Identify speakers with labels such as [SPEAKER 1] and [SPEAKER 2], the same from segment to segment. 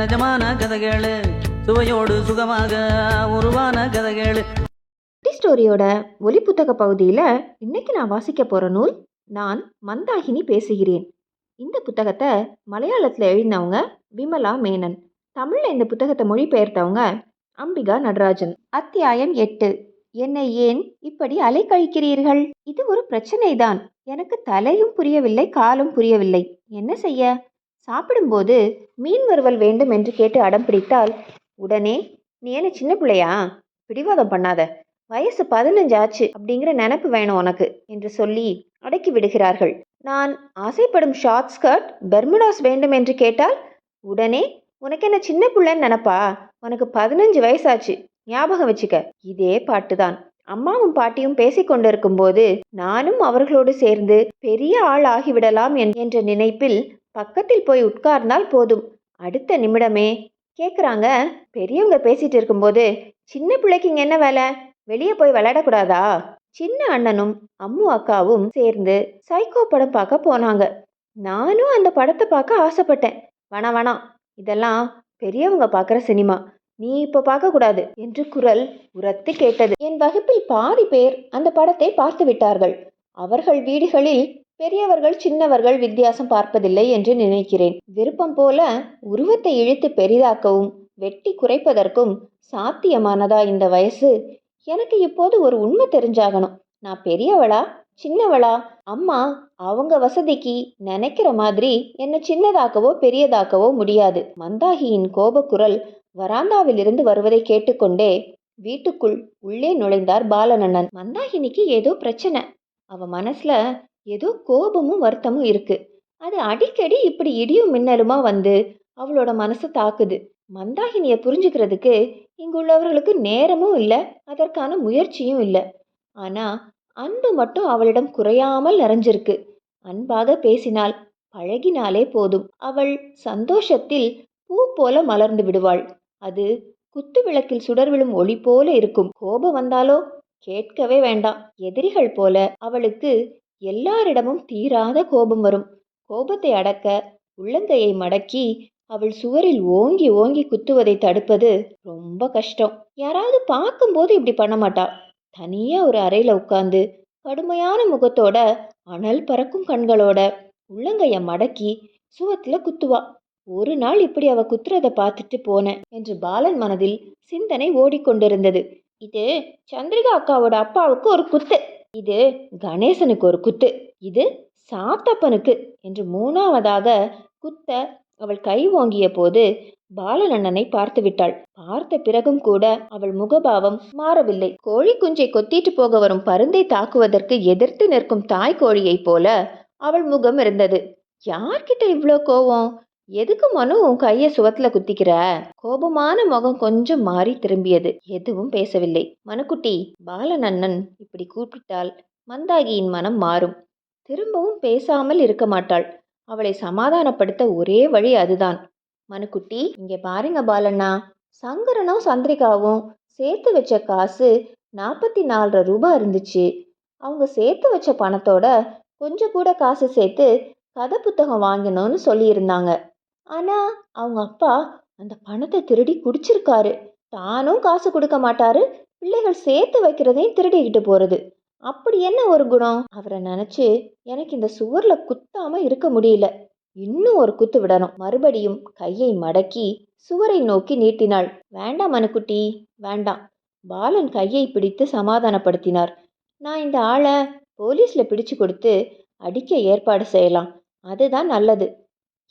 [SPEAKER 1] நிஜமான கதைகள். சுவையோடு சுகமாக உருவான கதைகளு.
[SPEAKER 2] குட்டி ஸ்டோரியோட ஒலி புத்தக பகுதியில் இன்னைக்கு நான் வாசிக்க போகிற நூல் நான் மந்தாகினி பேசுகிறேன். இந்த புத்தகத்தை மலையாளத்தில் எழுதினவங்க விமலா மேனன். தமிழில் இந்த புத்தகத்தை மொழிபெயர்த்தவங்க அம்பிகா நடராஜன். அத்தியாயம் எட்டு. என்னை ஏன் இப்படி அலைக்கழிக்கிறீர்கள்? இது ஒரு பிரச்சனைதான். எனக்கு தலையும் புரியவில்லை காலும் புரியவில்லை. என்ன செய்ய? சாப்பிடும்போது மீன் வறுவல் வேண்டும் என்று கேட்டு அடம் பிடித்தால் உடனே நீ என்ன சின்ன பிள்ளையா? பிடிவாதம் பண்ணாத. வயசு பதினஞ்சு ஆச்சு அப்படிங்கிற நினப்பு வேணும் உனக்கு என்று சொல்லி அடக்கி விடுகிறார்கள். நான் ஆசைப்படும் ஷார்ட் ஸ்கர்ட் பெர்முடாஸ் வேண்டும் என்று கேட்டால் உடனே உனக்கு என்ன சின்ன பிள்ளைன்னு நினப்பா? உனக்கு பதினஞ்சு வயசாச்சு. ஞாபகம் வச்சுக்க. இதே பாட்டுதான். அம்மாவும் பாட்டியும் பேசிக்கொண்டிருக்கும் போது நானும் அவர்களோடு சேர்ந்து பெரிய ஆள் ஆகிவிடலாம் என்ற நினைப்பில் பக்கத்தில் போய் உட்கார்ந்தால் போதும். அடுத்த நிமிடமே. கேட்குறாங்க பெரியவங்க பேசிட்டு இருக்கும்போது சின்ன பிள்ளைக்கு இங்கே என்ன வேலை? வெளியே போய் விளையாடக்கூடாதா? சின்ன அண்ணனும் அம்மு அக்காவும் சேர்ந்து சைக்கோ படம் பார்க்க போனாங்க. நானும் அந்த படத்தை பார்க்க ஆசைப்பட்டேன். வேணாம் வேணாம் இதெல்லாம் பெரியவங்க பார்க்குற சினிமா. நீ இப்போ பார்க்கக்கூடாது என்று குரல் உரத்து கேட்டது. என் வகுப்பில் பாதி பேர் அந்த படத்தை பார்த்து விட்டார்கள். அவர்கள் வீடுகளில் பெரியவர்கள் சின்னவர்கள் வித்தியாசம் பார்ப்பதில்லை என்று நினைக்கிறேன். விருப்பம் போல உருவத்தை இழுத்து பெரிதாக்கவும் வெட்டி குறைப்பதற்கும் சாத்தியமானதா இந்த வயசு? எனக்கு இப்போது ஒரு உண்மை தெரிஞ்சாகணும். நான் பெரியவளா சின்னவளா? அம்மா அவங்க வசதிக்கு நினைக்கிற மாதிரி என்னை சின்னதாக்கவோ பெரியதாக்கவோ முடியாது. மந்தாகியின் கோபக்குரல் வராந்தாவிலிருந்து வருவதை கேட்டுக்கொண்டே வீட்டுக்குள் உள்ளே நுழைந்தார் பாலனண்ணன். மந்தாகினிக்கு ஏதோ பிரச்சனை. அவ மனசுல ஏதோ கோபமும் வருத்தமும் இருக்கு. அது அடிக்கடி இப்படி இடியும் மின்னலுமா வந்து அவளோட மனசை தாக்குது. மந்தாகினியை புரிஞ்சுக்கிறதுக்கு இங்குள்ளவர்களுக்கு நேரமும் இல்லை அதற்கான முயற்சியும் இல்லை. ஆனா அன்பு மட்டும் அவளிடம் குறையாமல் நிறைஞ்சிருக்கு. அன்பாக பேசினால் பழகினாலே போதும். அவள் சந்தோஷத்தில் பூ போல மலர்ந்து விடுவாள். அது குத்து விளக்கில் சுடர் விழும் ஒளி போல இருக்கும். கோபம் வந்தாலோ? கேட்கவே வேண்டாம். எதிரிகள் போல அவளுக்கு எல்லாரிடமும் தீராத கோபம் வரும். கோபத்தை அடக்க உள்ளங்கையை மடக்கி அவள் சுவரில் ஓங்கி ஓங்கி குத்துவதை தடுப்பது ரொம்ப கஷ்டம். யாராவது பார்க்கும்போது இப்படி பண்ண மாட்டா. தனியா ஒரு அறையில உட்கார்ந்து கடுமையான முகத்தோட அனல் பறக்கும் கண்களோட உள்ளங்கைய மடக்கி சுவத்துல குத்துவா. ஒரு நாள் இப்படி அவ குத்துறத பார்த்துட்டு போனேன் என்று பாலன் மனதில் சிந்தனை ஓடிக்கொண்டிருந்தது. இது சந்திரிகா அக்காவோட அப்பாவுக்கு ஒரு குத்து. இது கணேசனுக்கு ஒரு குத்து. இது சாத்தப்பனுக்கு. என்று மூணாவதாக குத்த அவள் கை ஓங்கிய போது பாலநண்ணனை பார்த்து விட்டாள். பார்த்த பிறகும் கூட அவள் முகபாவம் மாறவில்லை. கோழி குஞ்சை கொத்திட்டு போக வரும் பருந்தை தாக்குவதற்கு எதிர்த்து நிற்கும் தாய் கோழியைப் போல அவள் முகம் இருந்தது. யார்கிட்ட இவ்வளோ கோவம்? எதுக்கு மனு உன் கைய சுவத்துல குத்திக்கிற? கோபமான முகம் கொஞ்சம் மாறி திரும்பியது. எதுவும் பேசவில்லை. மனுக்குட்டி பாலநன்னன் இப்படி கூப்பிட்டால் மந்தாகியின் மனம் மாறும். திரும்பவும் பேசாமல் இருக்க மாட்டாள். அவளை சமாதானப்படுத்த ஒரே வழி அதுதான். மனுக்குட்டி இங்கே பாருங்க பாலண்ணா. சங்கரனும் சந்திரிகாவும் சேர்த்து வச்ச காசு நாற்பத்தி நாலரை ரூபாய் இருந்துச்சு. அவங்க சேர்த்து வச்ச பணத்தோட கொஞ்சம் கூட காசு சேர்த்து கதை புத்தகம் வாங்கணும்னு சொல்லியிருந்தாங்க. ஆனால் அவங்க அப்பா அந்த பணத்தை திருடி குடிச்சிருக்காரு. தானும் காசு கொடுக்க மாட்டாரு. பிள்ளைகள் சேர்த்து வைக்கிறதையும் திருடிக்கிட்டு போகிறது அப்படி என்ன ஒரு குணம்? அவரை நினச்சி எனக்கு இந்த சுவரில் குத்தாம இருக்க முடியல. இன்னும் ஒரு குத்து விடணும். மறுபடியும் கையை மடக்கி சுவரை நோக்கி நீட்டினாள். வேண்டாம் மனுக்குட்டி. வேண்டாம். பாலன் கையை பிடித்து சமாதானப்படுத்தினார். நான் இந்த ஆளை போலீஸில் பிடிச்சு கொடுத்து அடிக்க ஏற்பாடு செய்யலாம். அதுதான் நல்லது.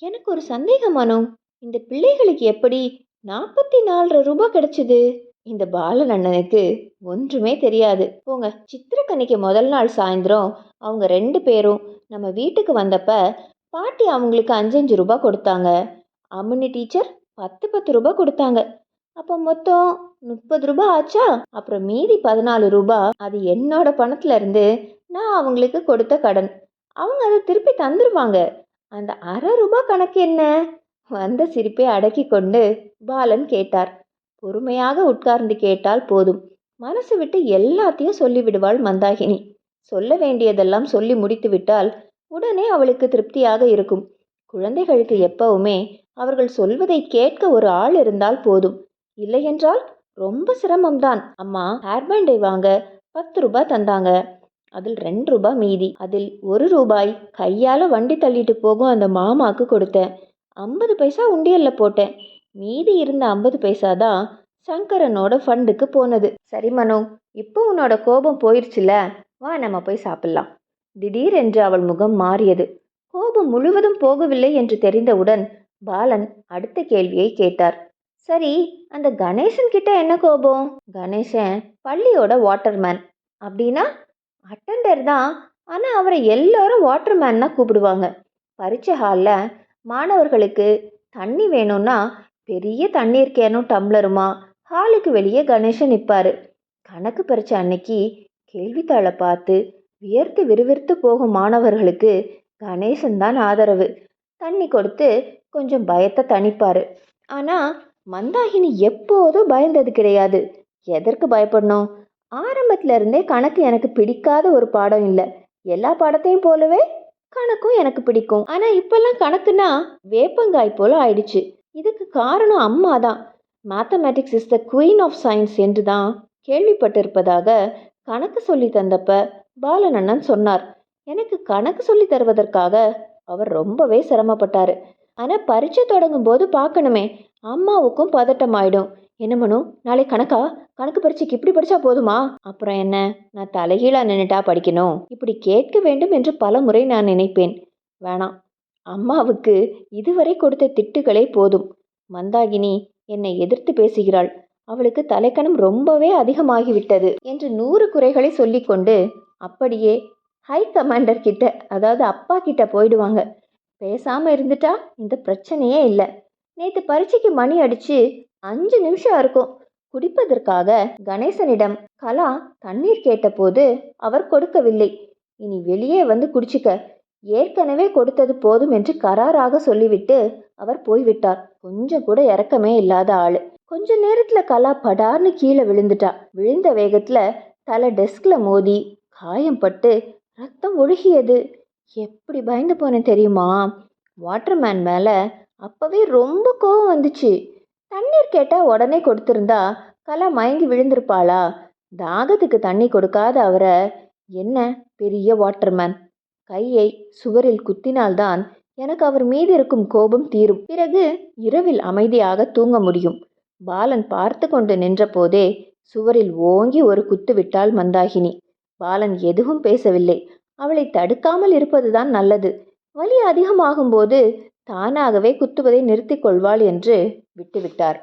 [SPEAKER 2] எனக்கு ஒரு சந்தேகம் இந்த பிள்ளைகளுக்கு எப்படி நாற்பத்தி நாலரை ரூபாய் கிடைச்சது? இந்த பாலன் அண்ணனுக்கு ஒன்றுமே தெரியாது. போங்க சித்திரக்கனிக்கு முதல் நாள் சாயந்தரம் அவங்க ரெண்டு பேரும் நம்ம வீட்டுக்கு வந்தப்ப பாட்டி அவங்களுக்கு அஞ்சஞ்சு ரூபாய் கொடுத்தாங்க. அம்முனி டீச்சர் பத்து பத்து ரூபாய் கொடுத்தாங்க. அப்போ மொத்தம் முப்பது ரூபாய் ஆச்சா? அப்புறம் மீதி பதினாலு ரூபாய் அது என்னோட பணத்துல இருந்து நான் அவங்களுக்கு கொடுத்த கடன். அவங்க அதை திருப்பி தந்துருவாங்க. அந்த அரை ரூபாய் கணக்கு என்ன? வந்த சிரிப்பை அடக்கி கொண்டு பாலன் கேட்டார். பொறுமையாக உட்கார்ந்து கேட்டால் போதும். மனசு விட்டு எல்லாத்தையும் சொல்லிவிடுவாள் மந்தாகினி. சொல்ல வேண்டியதெல்லாம் சொல்லி முடித்து விட்டால் உடனே அவளுக்கு திருப்தியாக இருக்கும். குழந்தைகளுக்கு எப்பவுமே அவர்கள் சொல்வதை கேட்க ஒரு ஆள் இருந்தால் போதும். இல்லையென்றால் ரொம்ப சிரமம்தான். அம்மா ஹேர்பேண்டை வாங்க பத்து ரூபாய் தந்தாங்க. அதில் ரெண்டு ரூபாய் மீதி. அதில் ஒரு ரூபாய் கையால் வண்டி தள்ளிட்டு போகும் அந்த மாமாக்கு கொடுத்தேன். ஐம்பது பைசா உண்டியலில் போட்டேன். மீதி இருந்த ஐம்பது பைசா தான் சங்கரனோட ஃபண்டுக்கு போனது. சரி மனு இப்போ உன்னோட கோபம் போயிடுச்சுல வா நம்ம போய் சாப்பிட்லாம். திடீரென்று அவள் முகம் மாறியது. கோபம் முழுவதும் போகவில்லை என்று தெரிந்தவுடன் பாலன் அடுத்த கேள்வியை கேட்டார். சரி அந்த கணேசன் கிட்ட என்ன கோபம்? கணேசன் பள்ளியோட வாட்டர்மேன் அப்படின்னா அட்டண்டர் தான். ஆனால் அவரை எல்லோரும் வாட்டர்மேன் தான் கூப்பிடுவாங்க. பரீட்சை ஹாலில் மாணவர்களுக்கு தண்ணி வேணும்னா பெரிய தண்ணீர் கேனும் டம்ளருமா? ஹாலுக்கு வெளியே கணேசன் நிற்பார் கணக்கு பரீட்சை அன்னைக்கு கேள்வித்தாளை பார்த்து வியர்த்து விறுவிறுத்து போகும் மாணவர்களுக்கு கணேசன் தான் ஆதரவு. தண்ணி கொடுத்து கொஞ்சம் பயத்தை தணிப்பார். ஆனால் மந்தாகினி எப்போதும் பயந்தது கிடையாது. எதற்கு பயப்படணும்? ஆரம்பத்துல இருந்தே கணக்கு எனக்கு பிடிக்காத ஒரு பாடம் இல்லை. எல்லா பாடத்தையும் போலவே கணக்கும் எனக்கு பிடிக்கும். ஆனால் இப்பெல்லாம் கணக்குனா வேப்பங்காய் போல ஆயிடுச்சு. இதுக்கு காரணம் அம்மா தான். Mathematics is the queen of science என்று தான் கேள்விப்பட்டிருப்பதாக கணக்கு சொல்லி தந்தப்ப பாலன் அண்ணன் சொன்னார். எனக்கு கணக்கு சொல்லி தருவதற்காக அவர் ரொம்பவே சிரமப்பட்டார். ஆனால் பரீட்சை தொடங்கும் போது பார்க்கணுமே. அம்மாவுக்கும் பதட்டம் ஆயிடும் என்ன பண்ணும் நாளை கணக்கா? கணக்கு பரீட்சைக்கு இப்படி படிச்சா போதுமா? அப்புறம் என்ன? நான் தலைகீழா நின்னுட்டா படிக்கணும். இப்படி கேட்க வேண்டும் என்று பல முறை நான் நினைப்பேன். வேணாம். அம்மாவுக்கு இதுவரை கொடுத்த திட்டுகளே போதும். மந்தாகினி என்னை எதிர்த்து பேசுகிறாள். அவளுக்கு தலைக்கணம் ரொம்பவே அதிகமாகிவிட்டது என்று நூறு குறைகளை சொல்லிக்கொண்டு அப்படியே ஹை கமாண்டர் கிட்ட அதாவது அப்பா கிட்ட போயிடுவாங்க. பேசாம இருந்துட்டா? இந்த பிரச்சனையே இல்லை. நேற்று பரீட்சைக்கு மணி அடிச்சு அஞ்சு நிமிஷம் இருக்கும். குடிப்பதற்காக கணேசனிடம் கலா தண்ணீர் கேட்டபோது அவர் கொடுக்கவில்லை. இனி வெளியே வந்து குடிச்சுக்க. ஏற்கனவே கொடுத்தது போதும் என்று கராராக சொல்லிவிட்டு அவர் போய்விட்டார். கொஞ்சம் கூட இறக்கமே இல்லாத ஆளு. கொஞ்ச நேரத்துல கலா படார்னு கீழே விழுந்துட்டா. விழுந்த வேகத்துல தலை டெஸ்க்ல மோதி காயம் பட்டு ரத்தம் ஒழுகியது. எப்படி பயந்து போனேன் தெரியுமா? வாட்டர்மேன் மேலே அப்போவே ரொம்ப கோவம் வந்துச்சு. தண்ணீர் கேட்டால் உடனே கொடுத்துருந்தா கலா மயங்கி விழுந்திருப்பாளா? தாகத்துக்கு தண்ணி கொடுக்காத அவரை. என்ன பெரிய வாட்டர்மேன்? கையை சுவரில் குத்தினால்தான் எனக்கு அவர் மீது இருக்கும் கோபம் தீரும். பிறகு இரவில் அமைதியாக தூங்க முடியும். பாலன் பார்த்து கொண்டு நின்றபோதே சுவரில் ஓங்கி ஒரு குத்து விட்டாள் மந்தாகினி. பாலன் எதுவும் பேசவில்லை. அவளை தடுக்காமல் இருப்பதுதான் நல்லது. வலி அதிகமாகும்போது தானாகவே குத்துவதை நிறுத்திக் கொள்வாள் என்று விட்டுவிட்டார்.